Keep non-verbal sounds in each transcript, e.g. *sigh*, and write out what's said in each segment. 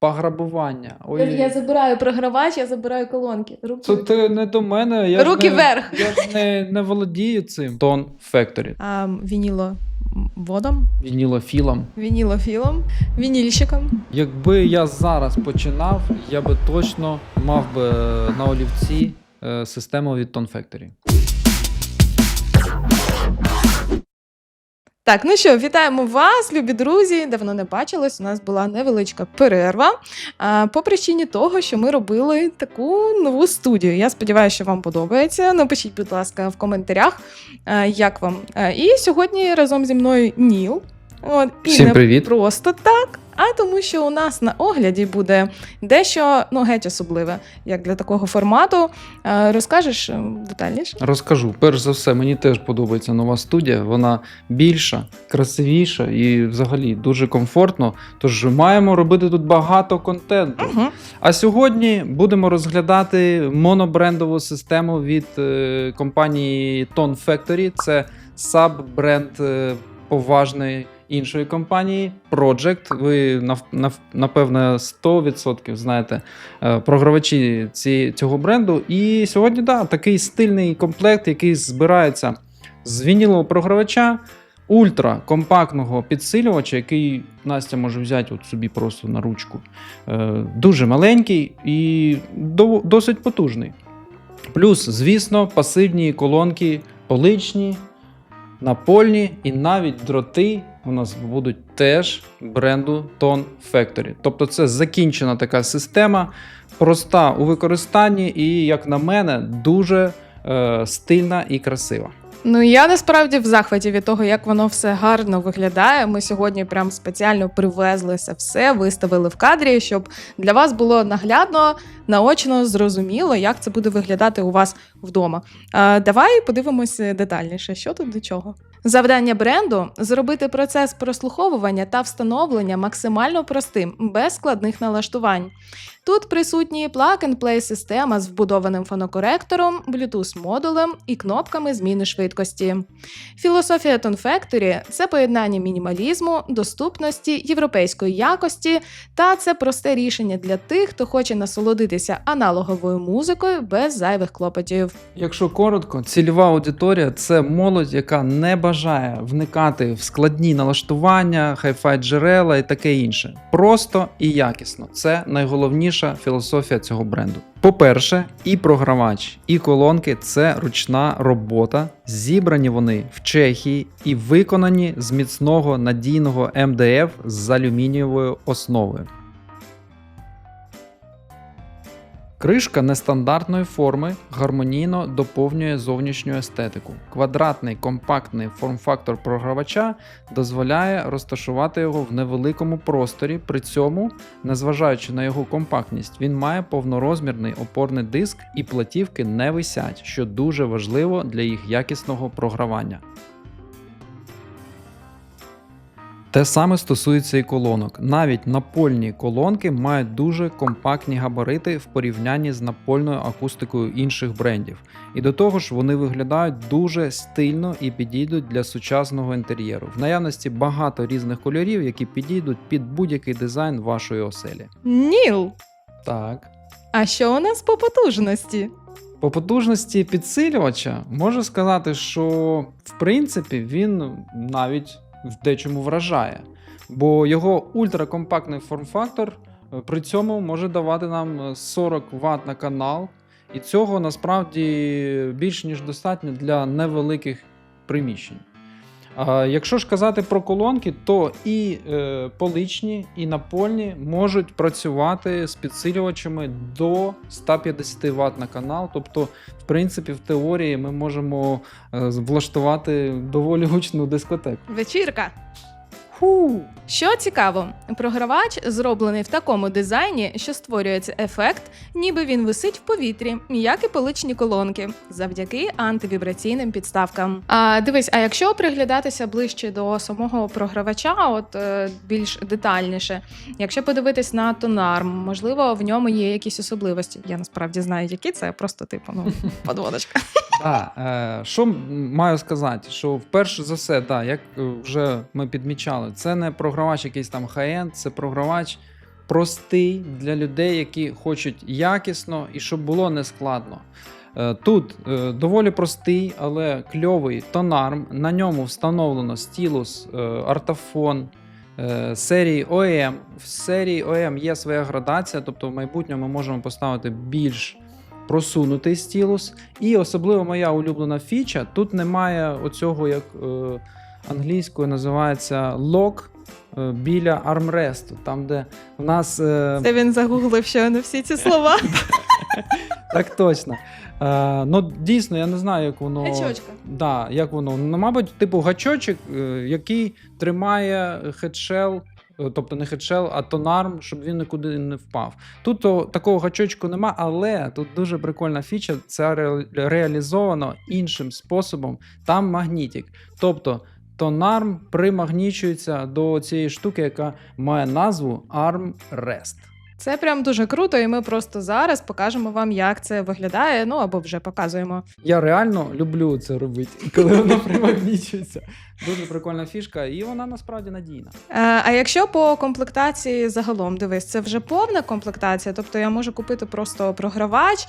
Пограбування. Ой, Я, забираю програвач, я забираю колонки. Руки. Це ти не до мене. Я Руки ж не, вверх. Я ж не, не володію цим. Tone Factory. А, вініло водом, Вінілофілом. вінілофілом, вінільщиком. Якби я зараз починав, я би точно мав би на олівці е, систему від Tone Factory. Так, ну що, вітаємо вас, любі друзі. Давно не бачились. У нас була невеличка перерва. А, по причині того, що ми робили таку нову студію. Я сподіваюся, що вам подобається. Напишіть, будь ласка, в коментарях, а, як вам. А, і сьогодні разом зі мною Ніл. От, і Всім не привіт. просто так, а тому, що у нас на огляді буде дещо ну, геть особливе, як для такого формату. Розкажеш е, детальніше? Розкажу. Перш за все, мені теж подобається нова студія. Вона більша, красивіша і взагалі дуже комфортно. Тож маємо робити тут багато контенту. Угу. А сьогодні будемо розглядати монобрендову систему від е, компанії Tone Factory. Це саб-бренд е, поважної іншої компанії Project. Ви напевне 100% знаєте е, програвачі ці, цього бренду. І сьогодні да, такий стильний комплект, який збирається з вінілового програвача. Ультра компактного підсилювача, який Настя може взяти от собі просто на ручку. Е, дуже маленький і до- досить потужний. Плюс, звісно, пасивні колонки поличні, напольні і навіть дроти у нас будуть теж бренду Tone Factory. Тобто це закінчена така система, проста у використанні і, як на мене, дуже е, стильна і красива. Ну я насправді в захваті від того, як воно все гарно виглядає. Ми сьогодні прям спеціально привезли це все, виставили в кадрі, щоб для вас було наглядно, наочно зрозуміло, як це буде виглядати у вас вдома. А, давай подивимося детальніше, що тут до чого. Завдання бренду зробити процес прослуховування та встановлення максимально простим, без складних налаштувань. Тут присутні plug-and-play система з вбудованим фонокоректором, Bluetooth модулем і кнопками зміни швидкості. Філософія Factory – це поєднання мінімалізму, доступності, європейської якості, та це просте рішення для тих, хто хоче насолодитися аналоговою музикою без зайвих клопотів. Якщо коротко, цільова аудиторія це молодь, яка не бажає вникати в складні налаштування, хай-фай джерела і таке інше. Просто і якісно. Це найголовніша філософія цього бренду. По-перше, і програвач, і колонки це ручна робота. Зібрані вони в Чехії і виконані з міцного надійного МДФ з алюмінієвою основою. Кришка нестандартної форми гармонійно доповнює зовнішню естетику. Квадратний компактний форм-фактор програвача дозволяє розташувати його в невеликому просторі. При цьому, незважаючи на його компактність, він має повнорозмірний опорний диск і платівки не висять, що дуже важливо для їх якісного програвання. Те саме стосується і колонок. Навіть напольні колонки мають дуже компактні габарити в порівнянні з напольною акустикою інших брендів. І до того ж, вони виглядають дуже стильно і підійдуть для сучасного інтер'єру. В наявності багато різних кольорів, які підійдуть під будь-який дизайн вашої оселі. Ніл! Так. А що у нас по потужності? По потужності підсилювача можу сказати, що в принципі він навіть в дечому вражає, бо його ультракомпактний форм-фактор е, при цьому може давати нам е, 40 Вт на канал, і цього насправді більш ніж достатньо для невеликих приміщень. Якщо ж казати про колонки, то і е, поличні, і напольні можуть працювати з підсилювачами до 150 Вт на канал. Тобто, в принципі, в теорії ми можемо е, влаштувати доволі гучну дискотеку. Вечірка. Ху! Що цікаво, програвач зроблений в такому дизайні, що створюється ефект, ніби він висить в повітрі, як і поличні колонки, завдяки антивібраційним підставкам. А дивись, а якщо приглядатися ближче до самого програвача, от е, більш детальніше, якщо подивитись на тонарм, можливо, в ньому є якісь особливості. Я насправді знаю, які це просто типу ну *laughs* подводочка. Так, е, що маю сказати? Що вперше за все, так, як е, вже ми підмічали, це не програвач якийсь там high-end, це програвач простий для людей, які хочуть якісно і щоб було нескладно. Е, Тут доволі простий, але кльовий тонарм. На ньому встановлено стілус, артафон серії OEM. В серії OEM є своя градація, тобто в майбутньому ми можемо поставити більш просунутий стілус. І особливо моя улюблена фіча: тут немає оцього, як е, англійською називається лок е, біля армресту, там, де в нас. е, Це він загуглив щойно всі ці слова. *laughs* так точно. Е, ну, дійсно, я не знаю, як воно. Гачочка. Да, як воно. Ну, мабуть, типу гачочок, е, який тримає хедшел, тобто не хедшел, а тонарм, щоб він нікуди не впав. Тут то, такого гачочку нема, але тут дуже прикольна фіча. Це ре- реалізовано іншим способом. Там магнітик. Тобто. Тонарм примагнічується до цієї штуки, яка має назву Armrest. Це прям дуже круто, і ми просто зараз покажемо вам, як це виглядає. Ну або вже показуємо. Я реально люблю це робити, коли воно примагнічується. Дуже прикольна фішка, і вона насправді надійна. Е, А якщо по комплектації загалом дивись, це вже повна комплектація. Тобто я можу купити просто програвач,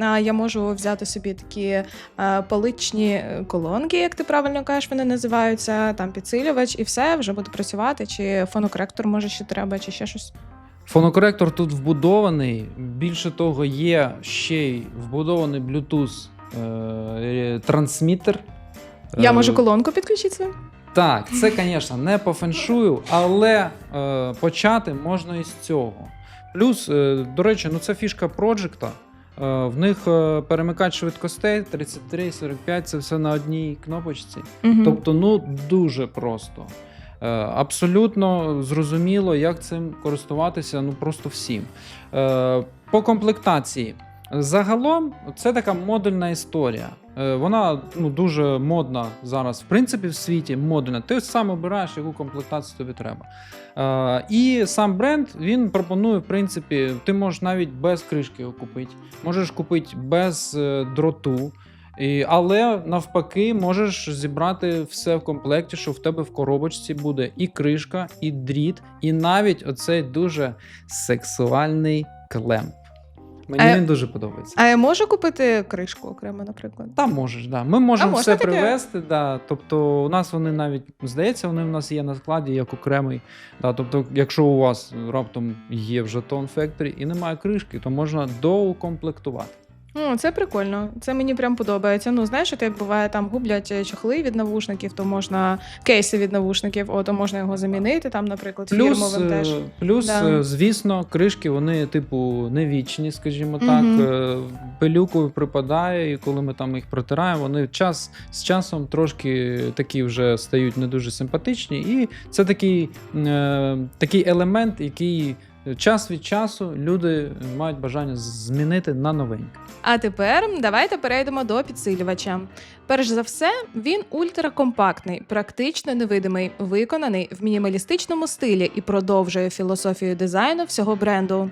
а я можу взяти собі такі е, паличні е, колонки, як ти правильно кажеш, вони називаються, там підсилювач, і все вже буде працювати. Чи фонокоректор може ще треба, чи ще щось. Фонокоректор тут вбудований. Більше того, є ще й вбудований Bluetooth е, трансмітер. Я Е, можу колонку підключити? Так, це, звісно, не по феншую, але е, почати можна із цього. Плюс, е, до речі, ну це фішка Project. Е, в них е, перемикач швидкостей 33, 45, це все на одній кнопочці. Мгм. Тобто, ну дуже просто. Е, Абсолютно зрозуміло, як цим користуватися, ну просто всім. Е, По комплектації. Загалом, це така модульна історія. Е, Вона ну, дуже модна зараз, в принципі, в світі модульна. Ти сам обираєш, яку комплектацію тобі треба. І сам бренд він пропонує, в принципі, ти можеш навіть без кришки його купити, можеш купити без дроту. І, але навпаки, можеш зібрати все в комплекті, що в тебе в коробочці буде і кришка, і дріт, і навіть оцей дуже сексуальний клемп. Мені А- він дуже подобається. А я можу купити кришку окремо, наприклад. Там можеш, да. Ми можемо все таке? привезти, да. Тобто, у нас вони навіть здається, вони в нас є на складі як окремий. Да. Тобто, якщо у вас раптом є вже Tone Factory і немає кришки, то можна доукомплектувати. О, це прикольно. Це мені прям подобається. Ну, знаєш, от як буває, там гублять е, чохли від навушників, то можна кейси від навушників, о, то можна його замінити, там, наприклад, Плюс, фірмовим теж. е, плюс Да. е, звісно, кришки вони, типу, не вічні, скажімо так. Е, Пилюкою припадає, і коли ми там їх протираємо, вони час з часом трошки такі вже стають не дуже симпатичні. І це такий, е, такий елемент, який час від часу люди мають бажання змінити на новеньке. А тепер давайте перейдемо до підсилювача. Перш за все, він ультракомпактний, практично невидимий, виконаний в мінімалістичному стилі і продовжує філософію дизайну всього бренду.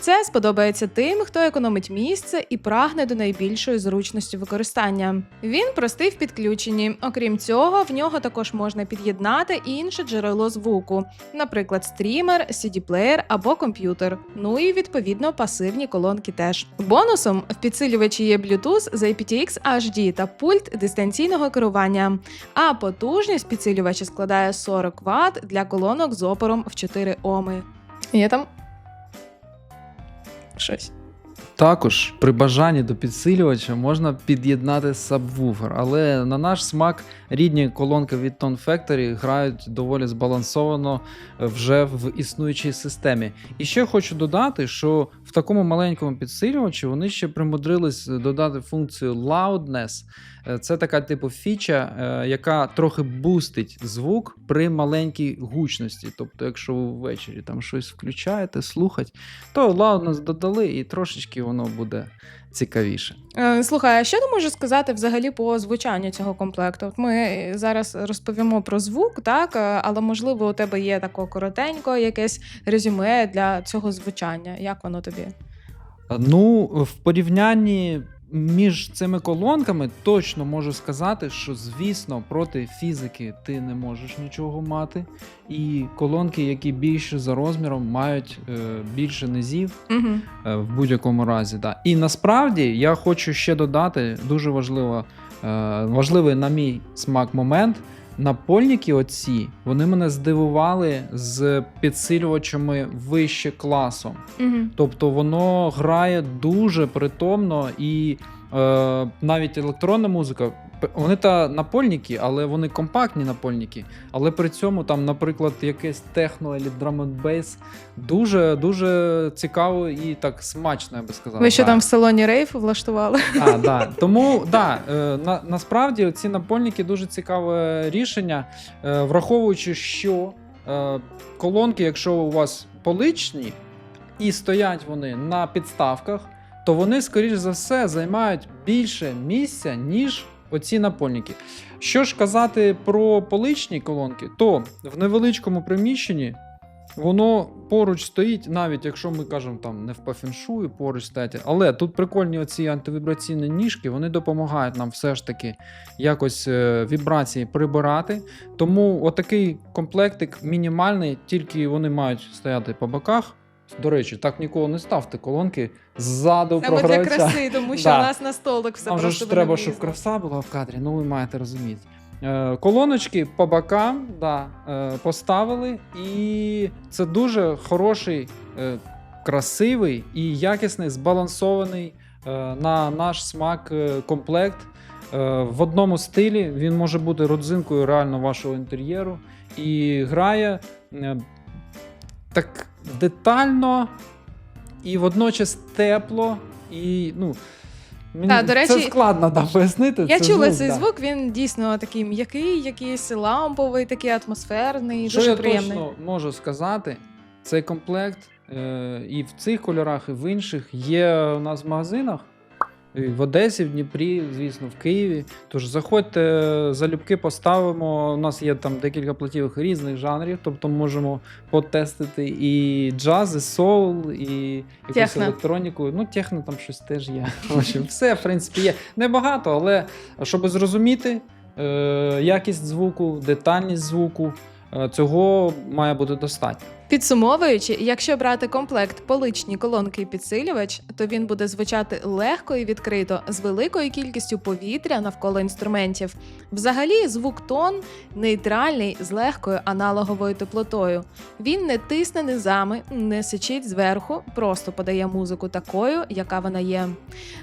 Це сподобається тим, хто економить місце і прагне до найбільшої зручності використання. Він простий в підключенні. Окрім цього, в нього також можна під'єднати інше джерело звуку, наприклад, стрімер, CD-плеєр або комп'ютер. Ну і відповідно пасивні колонки теж. Бонусом в підсилювачі є Bluetooth з aptX HD та пульт дистанційного керування. А потужність підсилювача складає 40 Вт для колонок з опором в 4 Оми. Є там щось. Також при бажанні до підсилювача можна під'єднати сабвуфер, але на наш смак рідні колонки від Tone Factory грають доволі збалансовано е, вже в існуючій системі. І ще хочу додати, що в такому маленькому підсилювачі вони ще примудрились додати функцію loudness. Е, Це така типу фіча, е, яка трохи бустить звук при маленькій гучності. Тобто, якщо ви ввечері там щось включаєте, слухать, то loudness додали і трошечки воно буде цікавіше. Е, Слухай, а що ти можеш сказати взагалі по звучанню цього комплекту? От ми зараз розповімо про звук, так, але можливо у тебе є тако коротенько якесь резюме для цього звучання. Як воно тобі? Ну, в порівнянні між цими колонками точно можу сказати, що звісно проти фізики ти не можеш нічого мати. І колонки, які більше за розміром, мають е, більше низів Угу. е, в будь-якому разі. Да. І насправді я хочу ще додати дуже важливо, е, важливий на мій смак момент. Напольники оці вони мене здивували з підсилювачами вище класом. Угу. Тобто воно грає дуже притомно і е, навіть електронна музика. Вони та напольники, але вони компактні напольники. Але при цьому там, наприклад, якесь техно або драм-н-бейс дуже дуже цікаво і так смачно, я би сказав. Ви що Да. там в салоні рейф влаштували? А, да. *laughs* Тому да, е, на, насправді ці напольники дуже цікаве рішення, е, враховуючи, що е, колонки, якщо у вас поличні і стоять вони на підставках, то вони, скоріш за все, займають більше місця, ніж оці напольники. Що ж казати про поличні колонки, то в невеличкому приміщенні Воно поруч стоїть, навіть якщо ми кажемо там не в пафіншую поруч стоять. Але тут прикольні оці антивібраційні ніжки, вони допомагають нам все ж таки якось е, вібрації прибирати. Тому отакий комплектик мінімальний, тільки вони мають стояти по боках. До речі, так ніколи не ставте колонки ззаду Саме для краси, тому *laughs* що Да. у нас на столик все Там просто ж треба, щоб краса була в кадрі, ну ви маєте розуміти. Е, колоночки по бокам да, е, поставили, і це дуже хороший, е, красивий і якісний, збалансований е, на наш смак е, комплект. Е, в одному стилі він може бути родзинкою реально вашого інтер'єру і грає е, так детально і водночас тепло. І, ну, мені Та, до це складно да, пояснити. Я це чула звук, цей да. звук, він дійсно такий м'який, якийсь ламповий, такий атмосферний, Що дуже я приємний. точно можу сказати, цей комплект е, і в цих кольорах, і в інших є у нас в магазинах. В Одесі, в Дніпрі, звісно, в Києві. Тож заходьте, залюбки поставимо. У нас є там декілька платівок різних жанрів, тобто можемо потестити і джаз, і соул, і якусь Техно. електроніку. Ну, техно там щось теж є. В общем, все, в принципі, є. Небагато, але щоб зрозуміти е, якість звуку, детальність звуку, е, цього має бути достатньо. Підсумовуючи, якщо брати комплект поличні колонки і підсилювач, то він буде звучати легко і відкрито з великою кількістю повітря навколо інструментів. Взагалі, звук тон нейтральний з легкою аналоговою теплотою. Він не тисне низами, не сичить зверху, просто подає музику такою, яка вона є.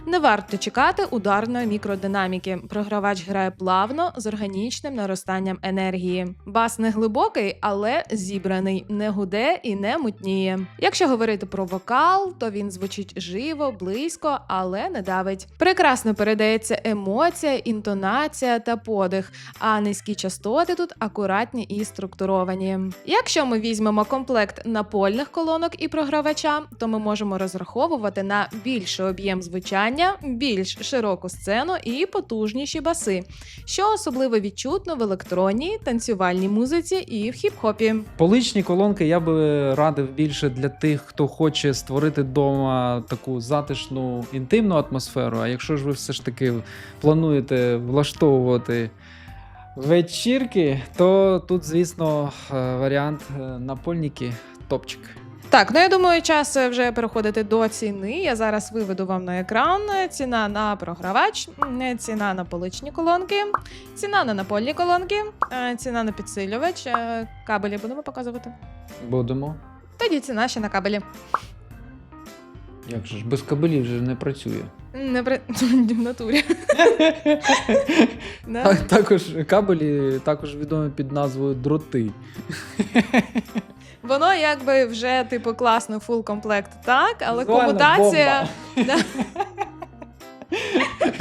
Не варто чекати ударної мікродинаміки. Програвач грає плавно з органічним наростанням енергії. Бас не глибокий, але зібраний, не гуде і не мутніє. Якщо говорити про вокал, то він звучить живо, близько, але не давить. Прекрасно передається емоція, інтонація та подих, а низькі частоти тут акуратні і структуровані. Якщо ми візьмемо комплект напольних колонок і програвача, то ми можемо розраховувати на більший об'єм звучання, більш широку сцену і потужніші баси, що особливо відчутно в електронній, танцювальній музиці і в хіп-хопі. Поличні колонки я би радив більше для тих, хто хоче створити вдома таку затишну інтимну атмосферу. А якщо ж ви все ж таки плануєте влаштовувати вечірки, то тут, звісно, е, варіант е, напольники топчик. Так, ну я думаю, час е, вже переходити до ціни. Я зараз виведу вам на екран ціна на програвач, ціна на поличні колонки, ціна на напольні колонки, ціна на підсилювач. Кабелі будемо показувати. Будемо. Тоді ціна ще на кабелі. Як же ж без кабелів вже не працює. Не при... *laughs* в натурі. *laughs* Да. Так, також кабелі також відомі під назвою дроти. Воно якби вже типу класно, фул комплект, так, але Візуально комутація. Да. *laughs*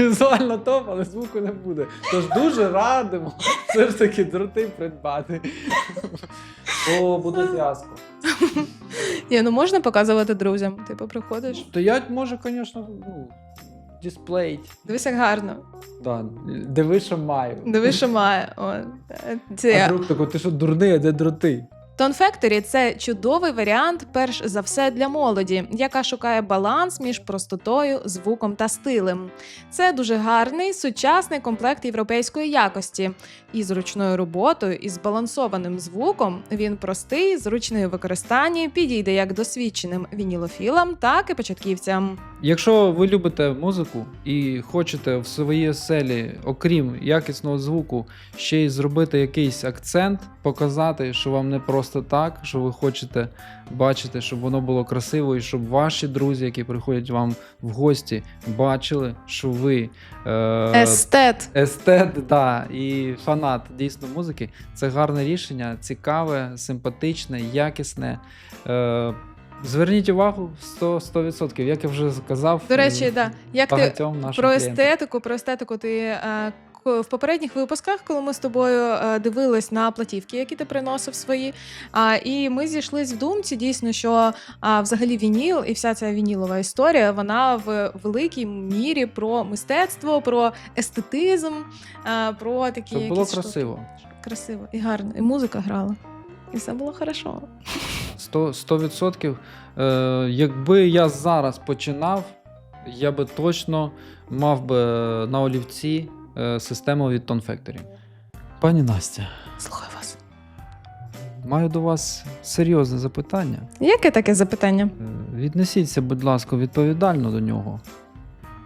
Візуально топ, але звуку не буде. Тож дуже радимо все ж таки дроти придбати. О, буде зв'язку. Ні, ну можна показувати друзям. Типу, приходиш. Стоять може, звісно, ну, дисплеїть. Дивись, як гарно. Да, диви, що маю. Диви, що має. О, е, А це друг такий, ти що дурний, а де дроти? Factory – це чудовий варіант, перш за все, для молоді, яка шукає баланс між простотою, звуком та стилем. Це дуже гарний сучасний комплект європейської якості. І зручною роботою, і збалансованим звуком він простий, зручний у використанні, підійде як досвідченим вінілофілам, так і початківцям. Якщо ви любите музику і хочете в своїй оселі, окрім якісного звуку, ще й зробити якийсь акцент, показати, що вам не просто так, що ви хочете бачити, щоб воно було красиво, і щоб ваші друзі, які приходять вам в гості, бачили, що ви е, Естет. естет, да, і фанат дійсно музики. Це гарне рішення, цікаве, симпатичне, якісне. Е, Зверніть увагу 100%, 100%. Як я вже сказав, До речі, да. як ти Про клієнтам. естетику, про естетику ти е, в попередніх випусках, коли ми з тобою е, дивились на платівки, які ти приносив свої. А, і ми зійшлись в думці дійсно, що а, взагалі вініл і вся ця вінілова історія, вона в великій мірі про мистецтво, про естетизм, е, про такі Щоб було якісь штуки. красиво. красиво і гарно. І музика грала. І все було хорошо. 100%. 100%. Е, якби я зараз починав, я би точно мав би на олівці е, систему від Tone Factory. Пані Настя, Слухаю вас. маю до вас серйозне запитання. Яке таке запитання? Е, Віднесіться, будь ласка, відповідально до нього.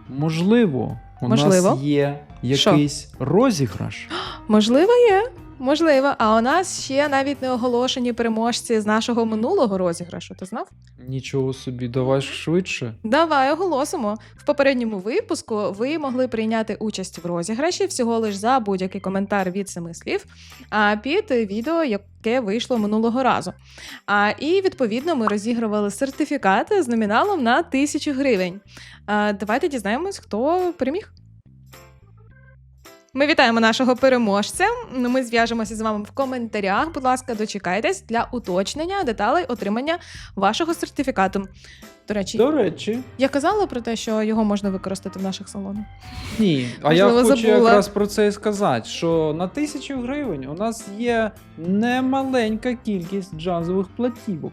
Можливо, у Можливо. нас є Що? якийсь розіграш. Можливо, є. Можливо, а у нас ще навіть не оголошені переможці з нашого минулого розіграшу. Ти знав? Нічого собі, давай швидше. Давай оголосимо. В попередньому випуску ви могли прийняти участь в розіграші всього лиш за будь-який коментар від семи слів а під відео, яке вийшло минулого разу. А, і відповідно ми розігрували сертифікат з номіналом на тисячу гривень. А, давайте дізнаємось, хто переміг. Ми вітаємо нашого переможця. Ми зв'яжемося з вами в коментарях. Будь ласка, дочекайтесь для уточнення деталей отримання вашого сертифікату. До речі, До речі, я казала про те, що його можна використати в наших салонах. Ні, а я хочу забула. якраз про це і сказати, що на тисячу гривень у нас є немаленька кількість джазових платівок.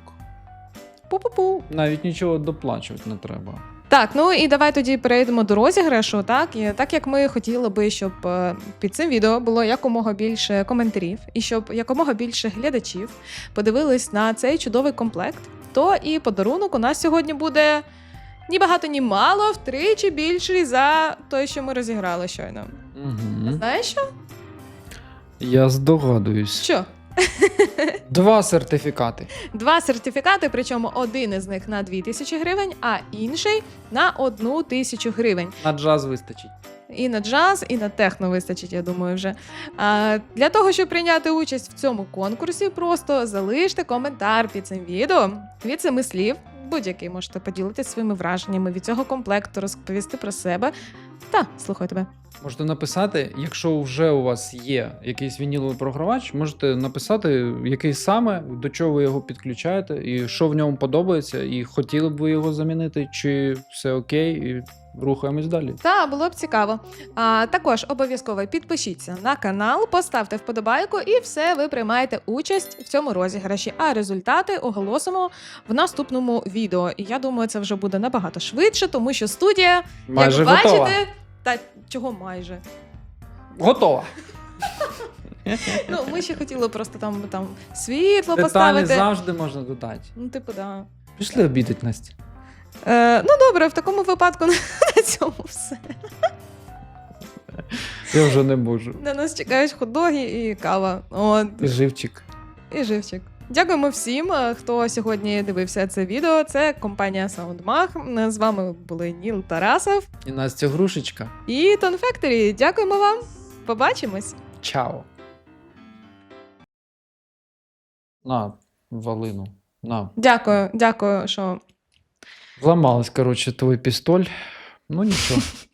Пу-пу-пу. Навіть нічого доплачувати не треба. Так, ну і давай тоді перейдемо до розіграшу. Так, і так як ми хотіли би, щоб е, під цим відео було якомога більше коментарів, і щоб якомога більше глядачів подивились на цей чудовий комплект, то і подарунок у нас сьогодні буде ні багато, ні мало, втричі більший за той, що ми розіграли щойно. Угу. Знаєш що? Я здогадуюсь. Що? *laughs* Два сертифікати. Два сертифікати, причому один із них на 2000 гривень, а інший на 1 тисячу гривень. На джаз вистачить. І на джаз, і на техно вистачить, я думаю, вже. А, для того, щоб прийняти участь в цьому конкурсі, просто залиште коментар під цим відео від семи слів. Будь-який можете поділитися своїми враженнями від цього комплекту, розповісти про себе. Та, слухаю тебе. Можете написати, якщо вже у вас є якийсь вініловий програвач, можете написати, який саме, до чого ви його підключаєте, і що в ньому подобається, і хотіли б ви його замінити, чи все окей, і рухаємось далі. Та було б цікаво. А також обов'язково підпишіться на канал, поставте вподобайку, і все ви приймаєте участь в цьому розіграші. А результати оголосимо в наступному відео. І я думаю, це вже буде набагато швидше, тому що студія, Майже як готова. бачите, та чого майже. Готова. Ну, ми ще хотіли просто там, там світло Деталі поставити. завжди можна додати. Ну, типу, да. Пішли обідати, Настя. Е, ну добре, в такому випадку *laughs* на цьому все. Я вже не можу. На нас чекають хот-доги і кава. От. І живчик. І живчик. Дякуємо всім, е, хто сьогодні дивився це відео. Це компанія SoundMag. З вами були Ніл Тарасов І Настя Грушечка. і Factory. Дякуємо вам. Побачимось. Чао. На, валину. На. Дякую, дякую, що Зламалась, коротше, твій пістоль. Ну нічого. *laughs*